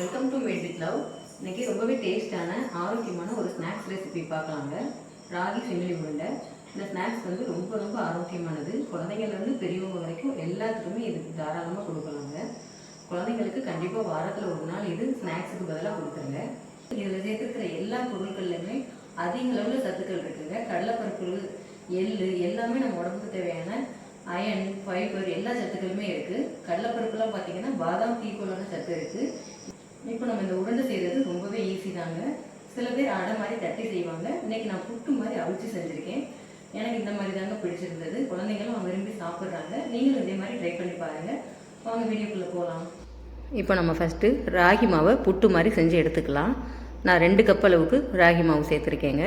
Welcome to made with love இன்றைக்கி ரொம்பவே டேஸ்டான ஆரோக்கியமான ஒரு ஸ்நாக்ஸ் ரெசிபி பார்க்கலாங்க. ராகி செமிலி உருண்டை. இந்த ஸ்நாக்ஸ் வந்து ரொம்ப ரொம்ப ஆரோக்கியமானது. குழந்தைங்கள்லேருந்து பெரியவங்க வரைக்கும் எல்லாத்துக்குமே இதுக்கு தாராளமாக கொடுக்கலாங்க. குழந்தைங்களுக்கு கண்டிப்பாக வாரத்தில் ஒரு நாள் இது ஸ்நாக்ஸுக்கு பதிலாக கொடுத்துருங்க. இதில் சேர்த்துருக்கிற எல்லா பொருட்கள்லையுமே அதிக அளவில் சத்துக்கள் இருக்குங்க. கடலைப்பருப்பு எள் எல்லாமே நம்ம உடம்புக்கு தேவையான அயன் ஃபைபர் எல்லா சத்துக்களுமே இருக்குது கடலைப்பருப்புலாம் பார்த்தீங்கன்னா பாதாம் ஈக்குவலான சத்து இருக்குது இப்போ நம்ம இந்த உருண்டை செய்கிறது ரொம்பவே ஈஸி தாங்க. சில பேர் அடை மாதிரி தட்டி செய்வாங்க. இன்னைக்கு நான் புட்டு மாதிரி அவிச்சு செஞ்சுருக்கேன். எனக்கு இந்த மாதிரி தாங்க பிடிச்சிருந்தது. குழந்தைங்களும் விரும்பி சாப்பிட்றாங்க. நீங்களும் இதே மாதிரி ட்ரை பண்ணி பாருங்கள் வாங்க வீடியோக்குள்ளே போகலாம் இப்போ நம்ம ஃபஸ்ட்டு ராகி மாவை புட்டு மாதிரி செஞ்சு எடுத்துக்கலாம். நான் ரெண்டு கப் அளவுக்கு ராகி மாவு சேர்த்துருக்கேங்க.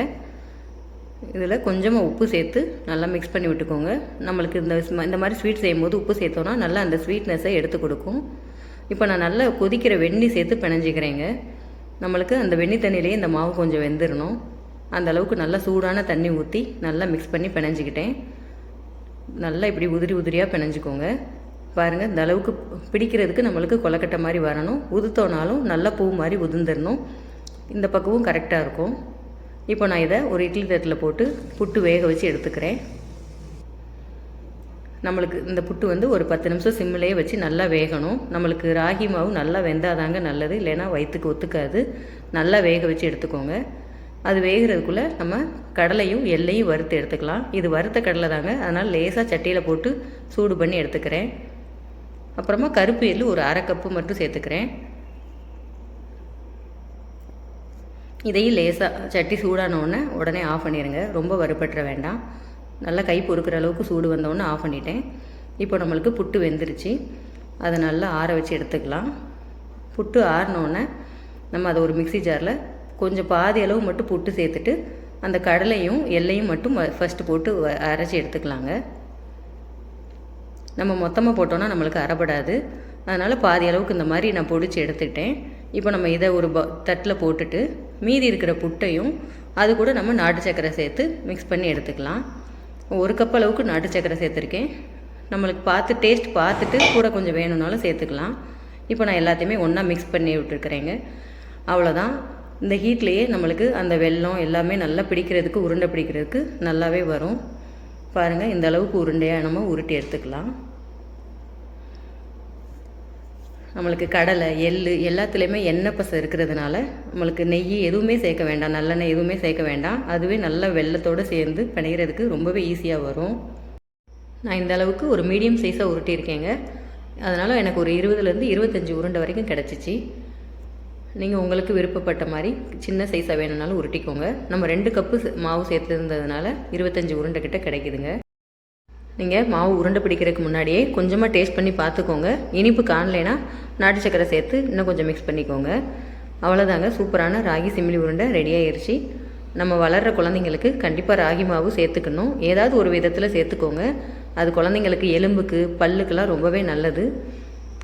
இதில் கொஞ்சமாக உப்பு சேர்த்து நல்லா மிக்ஸ் பண்ணி விட்டுக்கோங்க. நம்மளுக்கு இந்த இந்த மாதிரி ஸ்வீட் செய்யும்போது உப்பு சேர்த்தோன்னா நல்லா அந்த ஸ்வீட்னஸை எடுத்து கொடுக்கும். இப்போ நான் நல்லா கொதிக்கிற வெந்நீர் சேர்த்து பிணைஞ்சிக்கிறேங்க. நம்மளுக்கு அந்த வெண்ணி தண்ணியிலேயே இந்த மாவு கொஞ்சம் வெந்துடணும் அந்த அளவுக்கு நல்லா சூடான தண்ணி ஊற்றி நல்லா மிக்ஸ் பண்ணி பிணைஞ்சிக்கிட்டேன். நல்லா இப்படி உதிரி உதிரியாக பிணைஞ்சிக்கோங்க. பாருங்கள் இந்த அளவுக்கு பிடிக்கிறதுக்கு நம்மளுக்கு கொலக்கட்டை மாதிரி வரணும். உதுத்தோனாலும் நல்லா பூ மாதிரி உதிர்ந்துடணும் இந்த பக்கமும் கரெக்டாக இருக்கும். இப்போ நான் இதை ஒரு இட்லி தட்டில் போட்டு புட்டு வேக வச்சு எடுத்துக்கிறேன். நம்மளுக்கு இந்த புட்டு வந்து ஒரு பத்து நிமிஷம் சிம்மிலேயே வச்சு நல்லா வேகணும். நம்மளுக்கு ராகி மாவு நல்லா வெந்தாதாங்க நல்லது. இல்லைன்னா வயிற்றுக்கு ஒத்துக்காது. நல்லா வேக வச்சு எடுத்துக்கோங்க. அது வேகிறதுக்குள்ளே நம்ம கடலையும் எல்லையும் வறுத்து எடுத்துக்கலாம். இது வறுத்த கடலை தாங்க. அதனால் லேசாக சட்டியில் போட்டு சூடு பண்ணி எடுத்துக்கிறேன். அப்புறமா கருப்பு எள்ளு ஒரு அரை கப்பு மட்டும் சேர்த்துக்கிறேன். இதையும் லேசாக சட்டி சூடான உடனே உடனே ஆஃப் பண்ணிடுங்க ரொம்ப வறுபட்டுற வேண்டாம். நல்லா கை பொறுக்கிற அளவுக்கு சூடு வந்தோடனே ஆஃப் பண்ணிட்டேன். இப்போ நம்மளுக்கு புட்டு வெந்துருச்சு. அதை நல்லா ஆற வச்சு எடுத்துக்கலாம். புட்டு ஆறினோடனே நம்ம அதை ஒரு மிக்ஸி ஜாரில் கொஞ்சம் பாதி அளவு மட்டும் புட்டு சேர்த்துட்டு அந்த கடலையும் எல்லையும் மட்டும் ஃபஸ்ட்டு போட்டு வ- அரைச்சி எடுத்துக்கலாங்க. நம்ம மொத்தமாக போட்டோன்னா நம்மளுக்கு அறப்படாது அதனால் பாதி அளவுக்கு இந்த மாதிரி நான் பொடிச்சு எடுத்துக்கிட்டேன். இப்போ நம்ம இதை ஒரு ப தட்டில் போட்டுட்டு மீதி இருக்கிற புட்டையும் அது கூட நம்ம நாட்டு சக்கரை சேர்த்து மிக்ஸ் பண்ணி எடுத்துக்கலாம். ஒரு கப் அளவுக்கு நாட்டு சக்கரை சேர்த்துருக்கேன். நம்மளுக்கு பார்த்து டேஸ்ட் பார்த்துட்டு கூட கொஞ்சம் வேணும்னாலும் சேர்த்துக்கலாம். இப்போ நான் எல்லாத்தையுமே ஒன்றா மிக்ஸ் பண்ணி விட்டுருக்குறேங்க. அவ்வளோதான் இந்த ஹீட்லேயே நம்மளுக்கு அந்த வெல்லம் எல்லாமே நல்லா பிடிக்கிறதுக்கு உருண்டை பிடிக்கிறதுக்கு நல்லாவே வரும். பாருங்கள் இந்த அளவுக்கு உருண்டையாக நம்ம உருட்டி எடுத்துக்கலாம். நம்மளுக்கு கடலை எள்ளு எல்லாத்துலேயுமே எண்ணெய் பசை இருக்கிறதுனால நம்மளுக்கு நெய் எதுவுமே சேர்க்க வேண்டாம் நல்லெண்ணெய் எதுவுமே சேர்க்க வேண்டாம். அதுவே நல்ல வெள்ளத்தோடு சேர்ந்து பிணைகிறதுக்கு ரொம்பவே ஈஸியாக வரும். நான் இந்த அளவுக்கு ஒரு மீடியம் சைஸாக உருட்டியிருக்கேங்க. அதனால் எனக்கு ஒரு இருபதுலேருந்து இருபத்தஞ்சி உருண்டை வரைக்கும் கிடச்சிச்சு. நீங்கள் உங்களுக்கு விருப்பப்பட்ட மாதிரி சின்ன சைஸாக வேணும்னாலும் உருட்டிக்கோங்க. நம்ம ரெண்டு கப்பு மாவு சேர்த்துருந்ததுனால இருபத்தஞ்சி உருண்டை கிட்ட கிடைக்குதுங்க. நீங்கள் மாவு உருண்டை பிடிக்கிறதுக்கு முன்னாடியே கொஞ்சமாக டேஸ்ட் பண்ணி பார்த்துக்கோங்க. இனிப்பு காணலைன்னா நாட்டு சக்கரை சேர்த்து இன்னும் கொஞ்சம் மிக்ஸ் பண்ணிக்கோங்க. அவ்வளோதாங்க சூப்பரான ராகி சிமிலி உருண்டை ரெடியாகிருச்சு நம்ம வளர்கிற குழந்தைங்களுக்கு கண்டிப்பாக ராகி மாவு சேர்த்துக்கணும். ஏதாவது ஒரு விதத்தில் சேர்த்துக்கோங்க. அது குழந்தைங்களுக்கு எலும்புக்கு பல்லுக்கெல்லாம் ரொம்பவே நல்லது.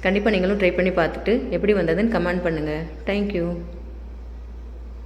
கண்டிப்பாக நீங்களும் ட்ரை பண்ணி பார்த்துட்டு எப்படி வந்ததுன்னு கமெண்ட் பண்ணுங்கள் தேங்க்யூ